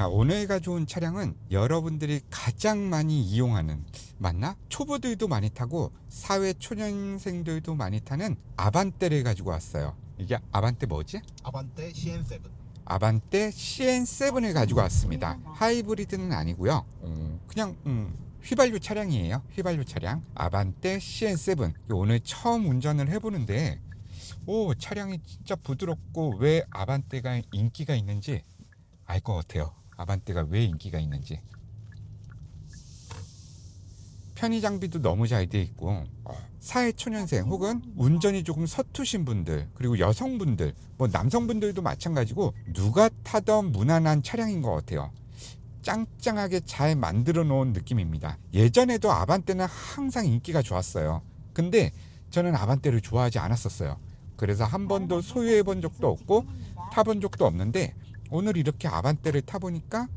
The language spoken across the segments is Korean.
자, 오늘 가져온 차량은 여러분들이 가장 많이 이용하는 맞나? 초보들도 많이 타고 사회 초년생들도 많이 타는 아반떼를 가지고 왔어요. 이게 아반떼 뭐지? 아반떼 CN7 아반떼 CN7을 가지고 왔습니다. 하이브리드는 아니고요. 어, 그냥 음, 휘발유 차량이에요. 휘발유 차량. 아반떼 CN7. 오늘 처음 운전을 해보는데 오 차량이 진짜 부드럽고 왜 아반떼가 인기가 있는지 알 것 같아요. 아반떼가 왜 인기가 있는지. 편의 장비도 너무 잘 돼 있고 어, 사회 초년생 혹은 운전이 조금 서투신 분들 그리고 여성분들 뭐 남성분들도 마찬가지고 누가 타던 무난한 차량인 것 같아요. 짱짱하게 잘 만들어 놓은 느낌입니다. 예전에도 아반떼는 항상 인기가 좋았어요. 근데 저는 아반떼를 좋아하지 않았었어요. 그래서 한 번도 소유해 본 적도 없고 타본 적도 없는데 오늘 이렇게 아반떼를 타보니까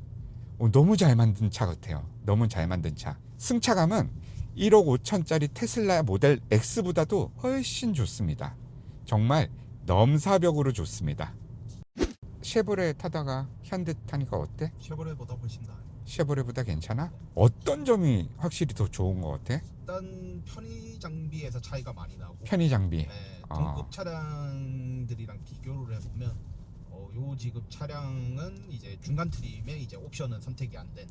어, 너무 잘 만든 차 같아요. 너무 잘 만든 차. 승차감은 1억 5천짜리 테슬라 모델 X보다도 훨씬 좋습니다. 정말 넘사벽으로 좋습니다. 쉐보레 타다가 현대 타니까 어때? 쉐보레보다 훨씬 나아요 쉐보레보다 괜찮아? 어떤 점이 확실히 더 좋은 것 같아? 일단 편의 장비에서 차이가 많이 나고 편의 장비. 네, 아. 동급 차량들이랑 비교를 해보면 어, 요 지급 차량은 이제 중간 트림에 이제 옵션은 선택이 안된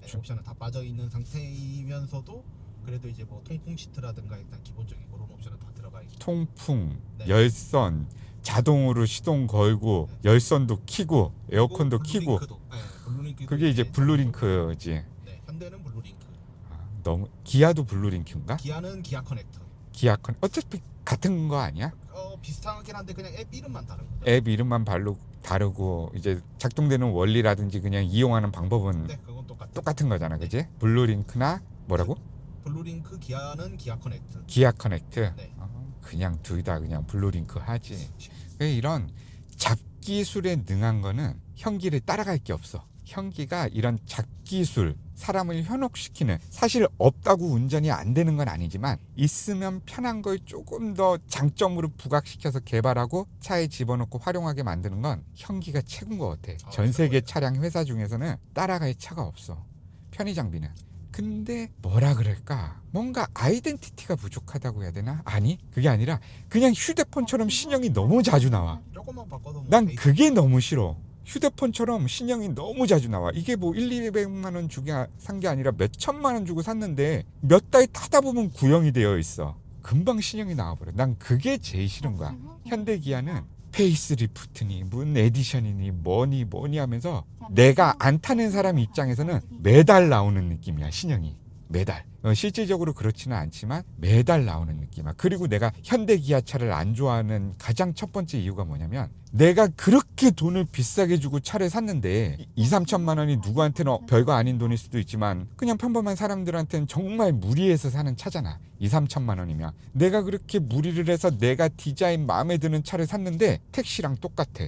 네, 중- 옵션은 다 빠져 있는 상태이면서도 그래도 이제 뭐 통풍 시트라든가 일단 기본적인 그런 옵션은 다 들어가 있고. 통풍, 네. 열선, 자동으로 시동 걸고 열선도 키고 에어컨도 키고. 네, 그게 이제 블루링크지. 네, 현대는 블루링크. 아, 너무 기아도 블루링크인가? 기아는 기아 커넥터 기아 컨 어차피 같은 거 아니야? 어, 비슷하긴 한데 그냥 앱 이름만 다른 거죠 앱 이름만 발로 다르고 이제 작동되는 원리라든지 그냥 이용하는 방법은 네, 그건 똑같아. 똑같은 거잖아, 그지? 블루링크나 뭐라고? 블루링크 기아는 기아 커넥트. 기아 커넥트. 네. 어, 그냥 둘 다 그냥 블루링크 하지. 그 이런 잡기술에 능한 거는 현기를 따라갈 게 없어. 현기가 이런 잡기술, 사람을 현혹시키는 사실 없다고 운전이 안 되는 건 아니지만 있으면 편한 걸 조금 더 장점으로 부각시켜서 개발하고 차에 집어넣고 활용하게 만드는 건 현기가 최고인 것 같아. 아, 전 세계. 차량 회사 중에서는 따라갈 차가 없어. 편의 장비는. 근데 뭐라 그럴까? 뭔가 아이덴티티가 부족하다고 해야 되나? 아니, 그게 아니라 그냥 휴대폰처럼 신형이 너무 자주 나와. 조금만 바꿔도 뭐난 그게 너무 싫어. 휴대폰처럼 신형이 너무 자주 나와. 이게 뭐 1, 200만 원 주고 산게 아니라 몇 천만 원 주고 샀는데 몇 달 타다 보면 구형이 되어 있어. 금방 신형이 나와버려. 난 그게 제일 싫은 거야. 현대 기아는 페이스리프트니 무슨 에디션이니 뭐니 뭐니 하면서 내가 안 타는 사람 입장에서는 매달 나오는 느낌이야 신형이 매달. 어, 실질적으로 그렇지는 않지만 매달 나오는 느낌이야 그리고 내가 현대 기아차를 안 좋아하는 가장 첫 번째 이유가 뭐냐면 내가 그렇게 돈을 비싸게 주고 차를 샀는데 2, 3천만 원이 누구한테는 별거 아닌 돈일 수도 있지만 그냥 평범한 사람들한테는 정말 무리해서 사는 차잖아. 2, 3천만 원이면. 내가 그렇게 무리를 해서 내가 디자인 마음에 드는 차를 샀는데 택시랑 똑같아.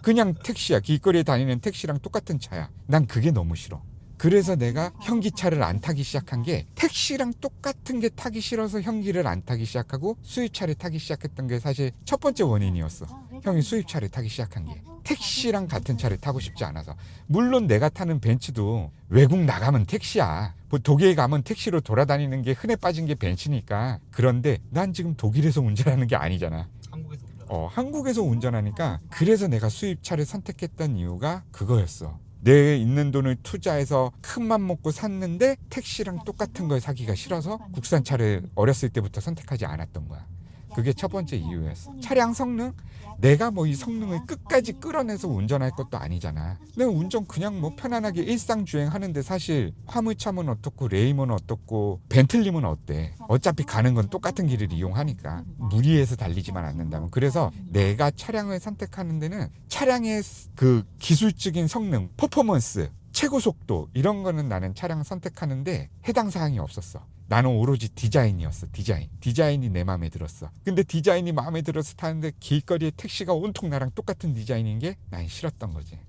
그냥 택시야. 길거리에 다니는 택시랑 똑같은 차야. 난 그게 너무 싫어 그래서 내가 현기차를 안 타기 시작한 게 택시랑 똑같은 게 타기 싫어서 현기를 안 타기 시작하고 수입차를 타기 시작했던 게 사실 첫 번째 원인이었어. 형이 수입차를 타기 시작한 게. 택시랑 같은 차를 타고 싶지 않아서. 물론 내가 타는 벤츠도 외국 나가면 택시야. 뭐 독일 가면 택시로 돌아다니는 게 흔해 빠진 게 벤츠니까. 그런데 난 지금 독일에서 운전하는 게 아니잖아. 한국에서 운전. 어, 한국에서 운전하니까 그래서 내가 수입차를 선택했던 이유가 그거였어. 내 있는 돈을 투자해서 큰맘 먹고 샀는데 택시랑 똑같은 걸 사기가 싫어서 국산차를 어렸을 때부터 선택하지 않았던 거야. 그게 첫 번째 이유였어. 차량 성능? 내가 뭐 이 성능을 끝까지 끌어내서 운전할 것도 아니잖아. 내가 운전 그냥 뭐 편안하게 일상 주행하는데 사실 화물차면 어떻고 레이먼 어떻고 벤틀리면 어때? 어차피 가는 건 똑같은 길을 이용하니까 무리해서 달리지만 않는다면 그래서 내가 차량을 선택하는 데는 차량의 그 기술적인 성능, 퍼포먼스, 최고 속도 이런 거는 나는 차량 선택하는데 해당 사항이 없었어. 나는 오로지 디자인이었어. 디자인. 디자인이 내 마음에 들었어. 근데 디자인이 마음에 들어서 타는데 길거리에 택시가 온통 나랑 똑같은 디자인인 게 난 싫었던 거지.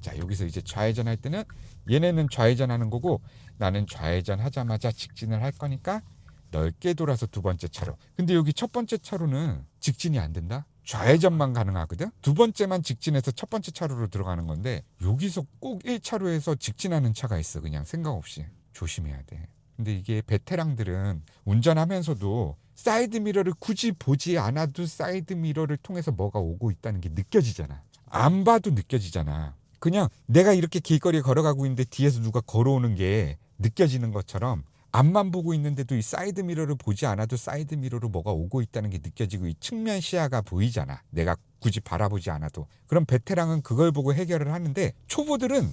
자, 여기서 이제 좌회전 할 때는 얘네는 좌회전하는 거고 나는 좌회전 하자마자 직진을 할 거니까 넓게 돌아서 두 번째 차로. 근데 여기 첫 번째 차로는 직진이 안 된다? 좌회전만 가능하거든. 두 번째만 직진해서 첫 번째 차로로 들어가는 건데 여기서 꼭 1차로에서 직진하는 차가 있어. 그냥 생각 없이 조심해야 돼. 근데 이게 베테랑들은 운전하면서도 사이드 미러를 굳이 보지 않아도 사이드 미러를 통해서 뭐가 오고 있다는 게 느껴지잖아. 안 봐도 느껴지잖아. 그냥 내가 이렇게 길거리에 걸어가고 있는데 뒤에서 누가 걸어오는 게 느껴지는 것처럼 앞만 보고 있는데도 이 사이드 미러를 보지 않아도 사이드 미러로 뭐가 오고 있다는 게 느껴지고 이 측면 시야가 보이잖아. 내가 굳이 바라보지 않아도. 그럼 베테랑은 그걸 보고 해결을 하는데 초보들은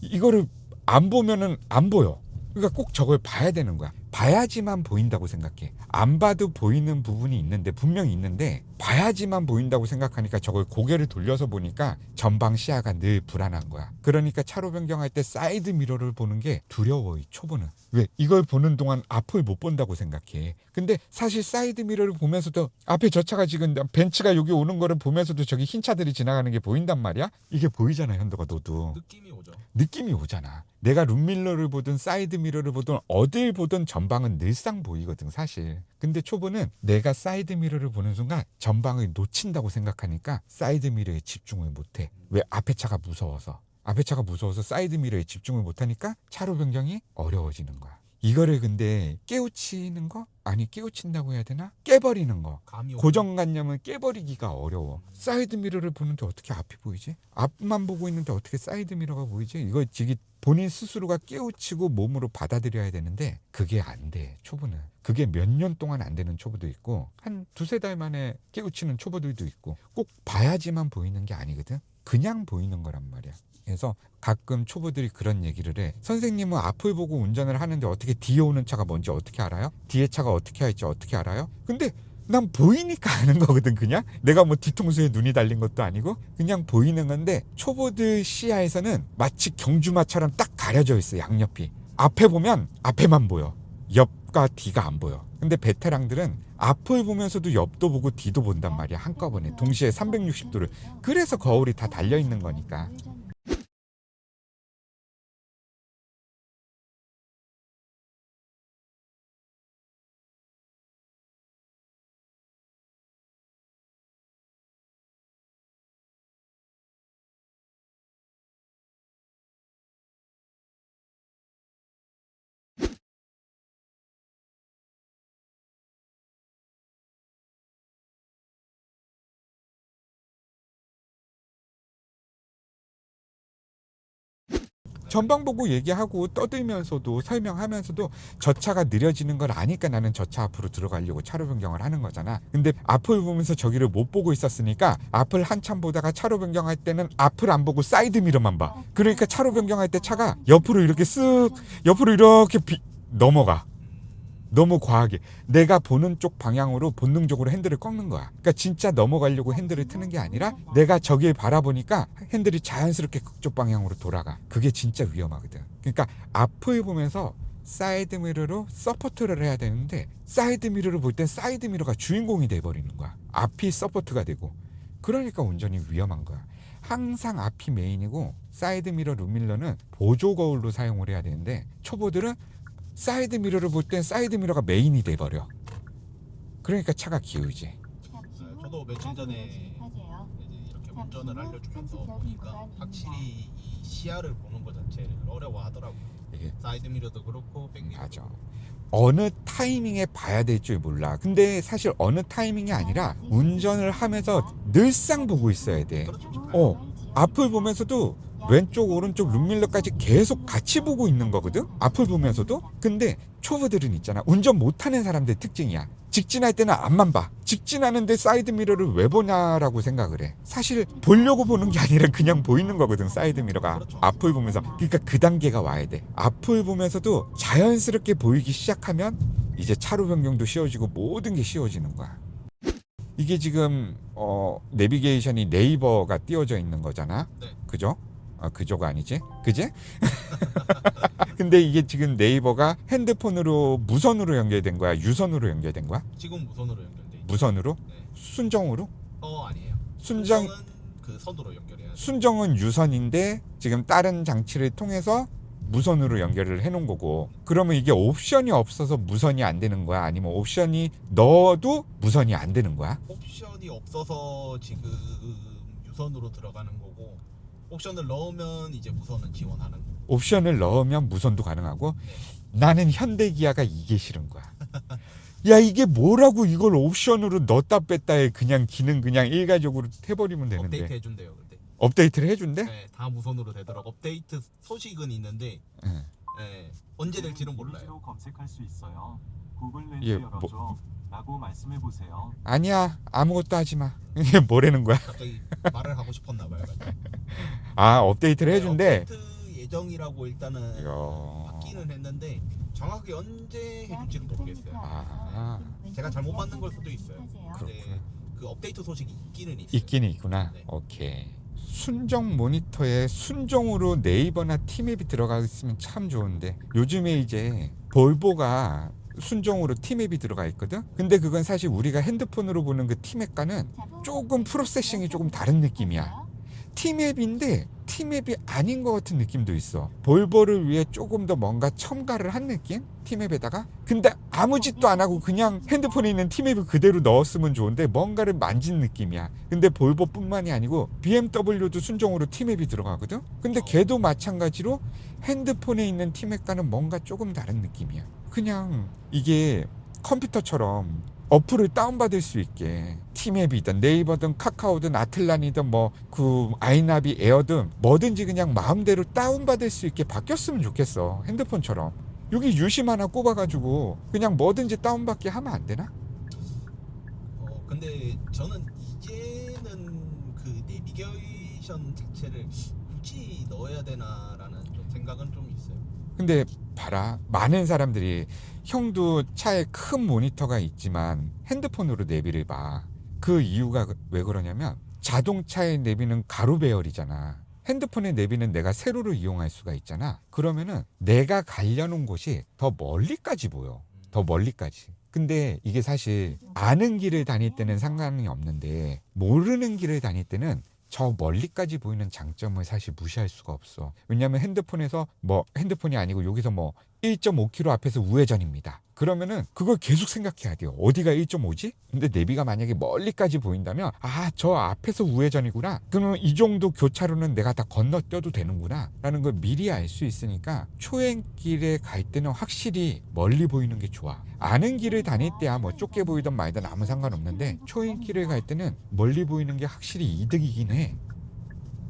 이거를 안 보면은 안 보여. 그러니까 꼭 저걸 봐야 되는 거야. 봐야지만 보인다고 생각해. 안 봐도 보이는 부분이 있는데 분명히 있는데 봐야지만 보인다고 생각하니까 저걸 고개를 돌려서 보니까 전방 시야가 늘 불안한 거야. 그러니까 차로 변경할 때 사이드 미러를 보는 게 두려워 이 초보는. 왜? 이걸 보는 동안 앞을 못 본다고 생각해. 근데 사실 사이드 미러를 보면서도 앞에 저 차가 지금 벤츠가 여기 오는 거를 보면서도 저기 흰 차들이 지나가는 게 보인단 말이야. 이게 보이잖아 현도가 너도. 느낌이 오죠. 느낌이 오잖아. 내가 룸밀러를 보든 사이드 미러를 보든 어딜 보든 전방은 늘상 보이거든 사실. 근데 초보는 내가 사이드 미러를 보는 순간 전 방을 놓친다고 생각하니까 사이드 미러에 집중을 못해. 왜 앞에 차가 무서워서. 앞에 차가 무서워서 사이드 미러에 집중을 못하니까 차로 변경이 어려워지는 거야. 이거를 근데 깨우치는 거? 아니 깨우친다고 해야 되나? 깨버리는 거. 고정관념을 깨버리기가 어려워. 사이드 미러를 보는데 어떻게 앞이 보이지? 앞만 보고 있는데 어떻게 사이드 미러가 보이지? 이거 지금 본인 스스로가 깨우치고 몸으로 받아들여야 되는데 그게 안 돼. 초보는. 그게 몇 년 동안 안 되는 초보도 있고 한 두세 달 만에 깨우치는 초보들도 있고 꼭 봐야지만 보이는 게 아니거든. 그냥 보이는 거란 말이야. 그래서 가끔 초보들이 그런 얘기를 해. 선생님은 앞을 보고 운전을 하는데 어떻게 뒤에 오는 차가 뭔지 어떻게 알아요? 뒤에 차가 어떻게 할지 어떻게 알아요? 근데 난 보이니까 아는 거거든 그냥. 내가 뭐 뒤통수에 눈이 달린 것도 아니고 그냥 보이는 건데 초보들 시야에서는 마치 경주마처럼 딱 가려져 있어 양옆이. 앞에 보면 앞에만 보여. 옆과 뒤가 안 보여. 근데 베테랑들은 앞을 보면서도 옆도 보고 뒤도 본단 말이야 한꺼번에. 동시에 360도를. 그래서 거울이 다 달려 있는 거니까 전방 보고 얘기하고 떠들면서도 설명하면서도 저 차가 느려지는 걸 아니까 나는 저 차 앞으로 들어가려고 차로 변경을 하는 거잖아. 근데 앞을 보면서 저기를 못 보고 있었으니까 앞을 한참 보다가 차로 변경할 때는 앞을 안 보고 사이드 미러만 봐. 그러니까 차로 변경할 때 차가 옆으로 이렇게 쓱 옆으로 이렇게 비- 넘어가. 너무 과하게 내가 보는 쪽 방향으로 본능적으로 핸들을 꺾는 거야. 그러니까 진짜 넘어가려고 핸들을 트는 게 아니라 내가 저길 바라보니까 핸들이 자연스럽게 그쪽 방향으로 돌아가. 그게 진짜 위험하거든. 그러니까 앞을 보면서 사이드 미러로 서포트를 해야 되는데 사이드 미러를 볼 땐 사이드 미러가 주인공이 돼 버리는 거야. 앞이 서포트가 되고. 그러니까 운전이 위험한 거야. 항상 앞이 메인이고 사이드 미러 룸밀러는 보조 거울로 사용을 해야 되는데 초보들은 사이드 미러를 볼 땐 사이드 미러가 메인이 돼 버려. 그러니까 차가 기울지. 네, 저도 며칠 전에 이제 이렇게 운전을 알려주면서 보니까 확실히 이 시야를 보는 것 자체를 어려워하더라고요. 이게 사이드 미러도 그렇고 백미러. 맞아. 어느 타이밍에 봐야 될 줄 몰라. 근데 사실 어느 타이밍이 아니라 운전을 하면서 늘상 보고 있어야 돼. 그렇죠. 어, 앞을 보면서도 왼쪽 오른쪽 룸밀러까지 계속 같이 보고 있는 거거든. 앞을 보면서도. 근데 초보들은 있잖아. 운전 못하는 사람들 특징이야. 직진할 때는 앞만 봐. 직진하는데 사이드 미러를 왜 보냐라고 생각을 해. 사실 보려고 보는 게 아니라 그냥 보이는 거거든. 사이드 미러가 그렇죠. 앞을 보면서. 그러니까 그 단계가 와야 돼. 앞을 보면서도 자연스럽게 보이기 시작하면 이제 차로 변경도 쉬워지고 모든 게 쉬워지는 거야. 이게 지금 어 내비게이션이 네이버가 띄워져 있는 거잖아. 네. 그죠? 아, 그조가 아니지? 그지? 근데 이게 지금 네이버가 핸드폰으로 무선으로 연결된 거야? 유선으로 연결된 거야? 지금 무선으로 연결돼 있죠. 무선으로? 네. 순정으로? 어 아니에요. 순정 순정은 그 선으로 연결해야 돼. 순정은 유선인데 지금 다른 장치를 통해서 무선으로 연결을 해놓은 거고 그러면 이게 옵션이 없어서 무선이 안 되는 거야 아니면 옵션이 넣어도 무선이 안 되는 거야 옵션이 없어서 지금 유선으로 들어가는 거고 옵션을 넣으면 이제 무선은 지원하는 거고 옵션을 넣으면 무선도 가능하고 네. 나는 현대기아가 이게 싫은 거야 야 이게 뭐라고 이걸 옵션으로 넣었다 뺐다 해 그냥 기능 그냥 일괄적으로 해버리면 되는데 업데이트 해준대요 근데 업데이트를 해준대? 네, 다 무선으로 되도록 업데이트 소식은 있는데 응. 네, 언제 될지는 몰라요 로 검색할 수 있어요. 구글 렌즈 예, 열어줘. 뭐- 라고 말씀해 보세요. 아니야 아무것도 하지 마 이게 뭐라는 거야 갑자기 말을 하고 싶었나 봐요 아 업데이트를 해준대 업데이트 예정이라고 일단은 이야. 받기는 했는데 정확하게 언제 해줄지는 모르겠어요 아. 제가 잘못 받는 걸 수도 있어요 근데 그렇구나. 그 업데이트 소식이 있기는 있어요 있긴 있구나. 네. 오케이. 순정 모니터에 순정으로 네이버나 티맵이 들어가 있으면 참 좋은데 요즘에 이제 볼보가 순정으로 티맵이 들어가 있거든. 근데 그건 사실 우리가 핸드폰으로 보는 그 티맵과는 조금 프로세싱이 조금 다른 느낌이야. 티맵인데 티맵이 아닌 것 같은 느낌도 있어. 볼보를 위해 조금 더 뭔가 첨가를 한 느낌? 티맵에다가? 근데 아무 짓도 안 하고 그냥 핸드폰에 있는 티맵을 그대로 넣었으면 좋은데 뭔가를 만진 느낌이야. 근데 볼보뿐만이 아니고 BMW도 순정으로 티맵이 들어가거든? 근데 걔도 마찬가지로 핸드폰에 있는 티맵과는 뭔가 조금 다른 느낌이야. 그냥 이게 컴퓨터처럼 어플을 다운받을 수 있게 티맵이든 네이버든 카카오든 아틀란이든 뭐 그 아이나비 에어든 뭐든지 그냥 마음대로 다운받을 수 있게 바뀌었으면 좋겠어 핸드폰처럼 여기 유심 하나 꼽아가지고 그냥 뭐든지 다운받게 하면 안 되나? 어, 근데 저는 이제는 그 내비게이션 자체를 굳이 넣어야 되나라는 좀 생각은 좀 있어요. 근데 봐라 많은 사람들이 형도 차에 큰 모니터가 있지만 핸드폰으로 내비를 봐. 그 이유가 그- 왜 그러냐면 자동차의 내비는 가로 배열이잖아. 핸드폰의 내비는 내가 세로로 이용할 수가 있잖아. 그러면은 내가 가려는 곳이 더 멀리까지 보여. 더 멀리까지. 근데 이게 사실 아는 길을 다닐 때는 상관이 없는데 모르는 길을 다닐 때는 저 멀리까지 보이는 장점을 사실 무시할 수가 없어. 왜냐하면 핸드폰에서 뭐 핸드폰이 아니고 여기서 뭐 1.5km 앞에서 우회전입니다. 그러면은 그걸 계속 생각해야 돼요. 어디가 1.5지? 근데 내비가 만약에 멀리까지 보인다면 아 저 앞에서 우회전이구나. 그러면 이 정도 교차로는 내가 다 건너뛰어도 되는구나. 라는 걸 미리 알 수 있으니까 초행길에 갈 때는 확실히 멀리 보이는 게 좋아. 아는 길을 다닐 때야 뭐 좁게 보이든 말든 아무 상관없는데 초행길을 갈 때는 멀리 보이는 게 확실히 이득이긴 해.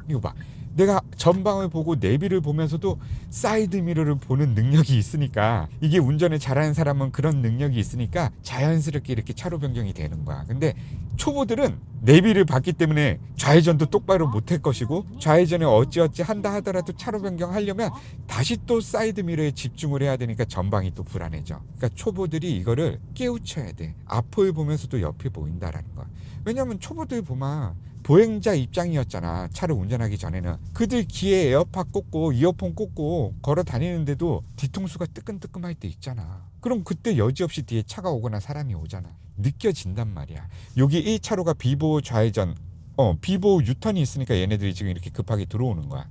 이거 봐. 내가 전방을 보고 내비를 보면서도 사이드 미러를 보는 능력이 있으니까 이게 운전을 잘하는 사람은 그런 능력이 있으니까 자연스럽게 이렇게 차로 변경이 되는 거야. 근데 초보들은 내비를 봤기 때문에 좌회전도 똑바로 못 할 것이고 좌회전에 어찌어찌 한다 하더라도 차로 변경하려면 다시 또 사이드 미러에 집중을 해야 되니까 전방이 또 불안해져. 그러니까 초보들이 이거를 깨우쳐야 돼. 앞을 보면서도 옆이 보인다라는 거. 왜냐면 초보들 보면 보행자 입장이었잖아. 차를 운전하기 전에는 그들 귀에 에어팟 꽂고 이어폰 꽂고 걸어 다니는데도 뒤통수가 뜨끔뜨끔할 때 있잖아. 그럼 그때 여지없이 뒤에 차가 오거나 사람이 오잖아. 느껴진단 말이야. 여기 1차로가 비보 좌회전, 어 비보 유턴이 있으니까 얘네들이 지금 이렇게 급하게 들어오는 거야.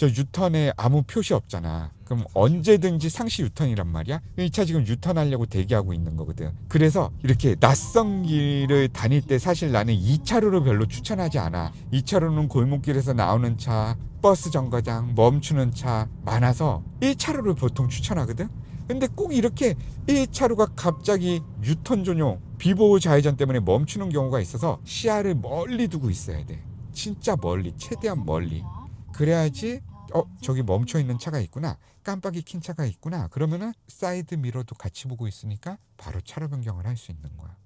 저 유턴에 아무 표시 없잖아. 그럼 언제든지 상시 유턴이란 말이야. 이 차 지금 유턴하려고 대기하고 있는 거거든. 그래서 이렇게 낯선 길을 다닐 때 사실 나는 2차로를 별로 추천하지 않아. 2차로는 골목길에서 나오는 차, 버스 정거장, 멈추는 차 많아서 1차로를 보통 추천하거든. 근데 꼭 이렇게 1차로가 갑자기 유턴 전용 비보호 좌회전 때문에 멈추는 경우가 있어서 시야를 멀리 두고 있어야 돼. 진짜 멀리, 최대한 멀리. 그래야지 어 저기 멈춰 있는 차가 있구나. 깜빡이 킨 차가 있구나. 그러면은 사이드 미러도 같이 보고 있으니까 바로 차로 변경을 할 수 있는 거야